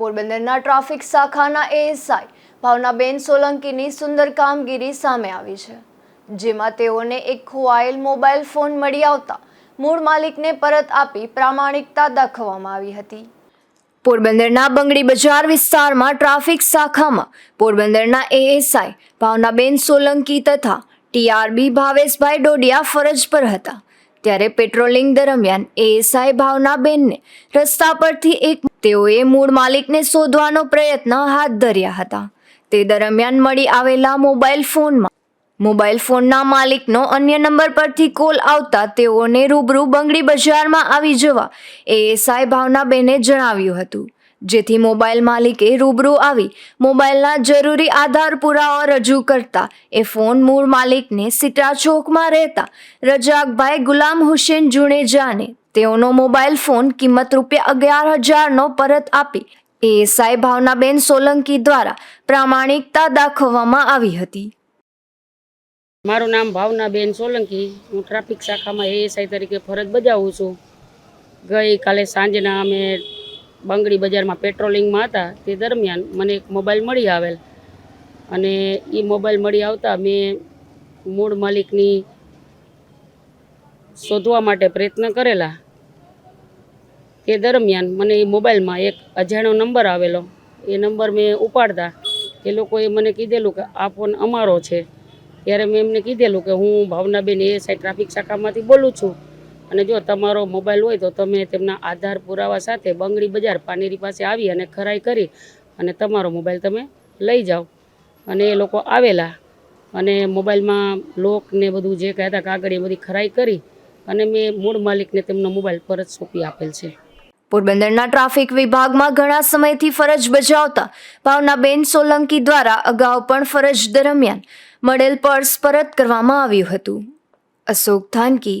પોરબંદરના ટ્રાફિક શાખાના એએસઆઈ ભાવનાબેન સોલંકીની સુંદર કામગીરી સામે આવી છે, જેમાં તેઓને એક ખોવાયેલ મોબાઈલ ફોન મળી આવતા મૂળ માલિકને પરત આપી પ્રામાણિકતા દાખવવામાં આવી હતી. પોરબંદરના બંગડી બજાર વિસ્તારમાં ટ્રાફિક શાખામાં પોરબંદરના એએસઆઈ ભાવનાબેન સોલંકી તથા ટીઆરબી ભાવેશભાઈ ડોડિયા ફરજ પર હતા. ત્યારે પેટ્રોલિંગ દરમિયાન એએસઆઈ ભાવનાબેનને રસ્તા પરથી એક તેઓએ મૂળ માલિકને શોધવાનો પ્રયત્ન હાથ ધર્યા હતા. તે દરમિયાન મળી આવેલા મોબાઈલ ફોનમાં, મોબાઈલ ફોનના માલિકનો અન્ય નંબર પરથી કોલ આવતા તેઓને રૂબરૂ બંગડી બજારમાં આવી જવા એએસઆઈ ભાવનાબેને જણાવ્યું હતું. જેથી મોબાઈલ માલિકે રૂબરૂ આવી મોબાઈલના જરૂરી આધાર પુરાવા રજૂ કરતા એ ફોન મૂળ માલિકને સિટા ચોકમાં રહેતા રજાકભાઈ ગુલામ હુસેન જુણેજાને તેઓનો મોબાઈલ ફોન કિંમત રૂપિયા અગિયાર હજારનો પરત આપી એએસઆઈ ભાવનાબેન સોલંકી દ્વારા પ્રામાણિકતા દાખવવામાં આવી હતી. મારું નામ ભાવનાબેન સોલંકી. હું ટ્રાફિક શાખામાં એએસઆઈ તરીકે ફરજ બજાવું છું. ગઈકાલે સાંજના અમે બંગડી બજારમાં પેટ્રોલિંગમાં હતા. તે દરમિયાન મને એક મોબાઈલ મળી આવેલ. અને એ મોબાઈલ મળી આવતા મેં મૂળ માલિકની શોધવા માટે પ્રયત્ન કરેલા. તે દરમિયાન મને એ મોબાઈલમાં એક અજાણ્યો નંબર આવેલો. એ નંબર મેં ઉપાડતા. એ લોકોએ મને કીધેલું કે આ ફોન અમારો છે. ત્યારે મેં એમને કીધેલું કે હું ભાવનાબેન એએસઆઈ ટ્રાફિક શાખામાંથી બોલું છું. અને જો તમારો મોબાઈલ હોય તો તમે તેમના આધાર પુરાવા સાથે બંગડી બજાર પાનેરી પાસે આવી અને ખરાઈ કરી અને તમારો મોબાઈલ તમે લઈ જાઓ. અને એ લોકો આવેલા અને મોબાઈલમાં લોક ને બધું જે કહેતા કાગળ એ બધી ખરાઈ કરી અને મેં મૂળ માલિકને તેમનો મોબાઈલ પરત સોંપી આપેલ છે. પોરબંદરના ટ્રાફિક વિભાગમાં ઘણા સમયથી ફરજ બજાવતા ભાવનાબેન સોલંકી દ્વારા અગાઉ પણ ફરજ દરમિયાન મળેલ પર્સ પરત કરવામાં આવ્યું હતું. અશોક થાનકી